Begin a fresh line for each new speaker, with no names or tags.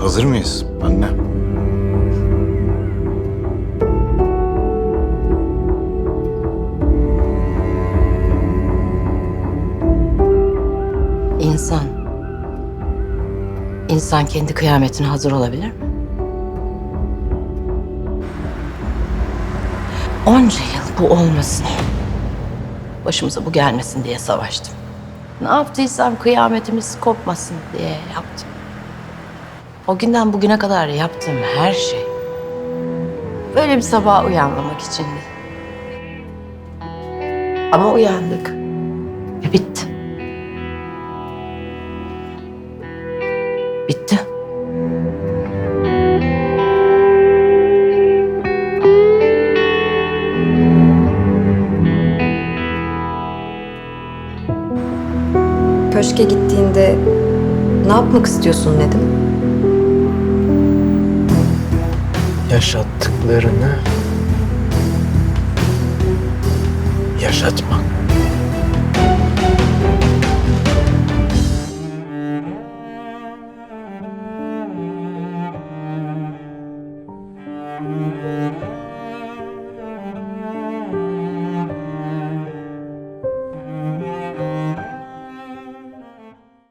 Hazır mıyız anne? İnsan. İnsan kendi kıyametine hazır olabilir mi? Onca yıl bu olmasın. Başımıza bu gelmesin diye savaştım. Ne yaptıysam kıyametimiz kopmasın diye yaptım. O günden bugüne kadar yaptığım her şey böyle bir sabah uyanmamak içindi. Ama uyandık ve bitti. Bitti.
Köşke gittiğinde ne yapmak istiyorsun Nedim?
Yaşattıklarını yaşatmak.